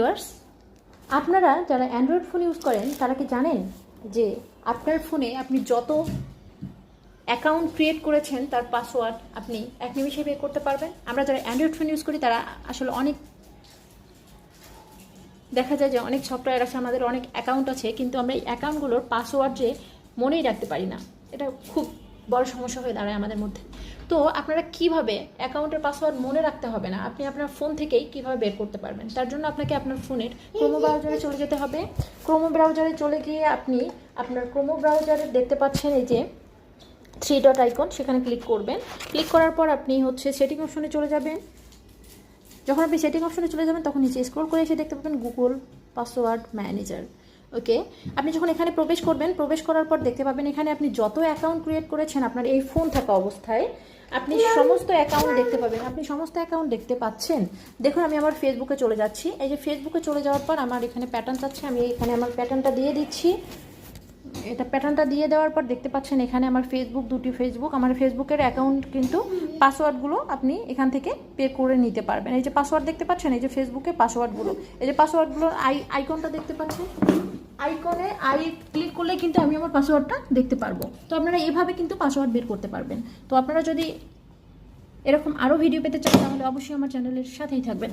Viewers, আপনারা যারা Android phone use করেন, তারা কি জানেন যে আপনার ফোনে আপনি যত অ্যাকাউন্ট ক্রিয়েট করেছেন, তার পাসওয়ার্ড আপনি এক নিমিষে বের করতে পারবেন। আমরা যারা অ্যান্ড্রয়েড ফোন ইউজ করি, তারা আসলে অনেক দেখা যায় যে অনেক সফটওয়্যার আছে, আমাদের অনেক অ্যাকাউন্ট আছে, কিন্তু আমরা এই অ্যাকাউন্টগুলোর পাসওয়ার্ড যে মনেই রাখতে পারি না। এটা খুব বড় সমস্যা হয়ে দাঁড়ায় আমাদের মধ্যে। তো আপনারা কীভাবে অ্যাকাউন্টের পাসওয়ার্ড মনে রাখতে হবে না? আপনি আপনার ফোন থেকেই কীভাবে বের করতে পারবেন? তার জন্য আপনাকে আপনার ফোনের ক্রোমো ব্রাউজারে চলে যেতে হবে। ক্রোমো ব্রাউজারে চলে গিয়ে আপনি আপনার ক্রোমো ব্রাউজারে দেখতে পাচ্ছেন এই যে থ্রি ডট আইকন সেখানে ক্লিক করবেন। ক্লিক করার পর আপনি হচ্ছে সেটিং অপশনে চলে যাবেন। যখন আপনি সেটিং অপশনে চলে যাবেন, তখন নিচে স্ক্রল করে এসে দেখতে পাবেন গুগল পাসওয়ার্ড ম্যানেজার ওকে আপনি যখন এখানে প্রবেশ করবেন প্রবেশ করার পর দেখতে পাবেন এখানে আপনি যত অ্যাকাউন্ট ক্রিয়েট করেছেন আপনার এই ফোন থাকা অবস্থায় আপনি সমস্ত অ্যাকাউন্ট দেখতে পাবেন। আপনি সমস্ত অ্যাকাউন্ট দেখতে পাচ্ছেন। দেখুন আমি আমার ফেসবুকে চলে যাচ্ছি। এই যে ফেসবুকে চলে যাওয়ার পর আমার এখানে প্যাটার্ন চাচ্ছে আমি এখানে আমার প্যাটার্নটা দিয়ে দিচ্ছি। এটা প্যাটার্নটা দিয়ে দেওয়ার পর দেখতে পাচ্ছেন এখানে আমার ফেসবুক দুটি ফেসবুক আমার ফেসবুকের অ্যাকাউন্ট কিন্তু পাসওয়ার্ডগুলো আপনি এখান থেকে পে করে নিতে পারবেন। এই যে পাসওয়ার্ড দেখতে পাচ্ছেন? এই যে ফেসবুকের পাসওয়ার্ডগুলো এই যে পাসওয়ার্ডগুলোর আই আইকনটা দেখতে পাচ্ছেন? আইকনে আই ক্লিক করলে কিন্তু আমি আমার পাসওয়ার্ডটা দেখতে পারব। তো আপনারা এভাবে কিন্তু পাসওয়ার্ড বের করতে পারবেন। তো আপনারা যদি এরকম আরও ভিডিও পেতে চান, তাহলে অবশ্যই আমার চ্যানেলের সাথেই থাকবেন।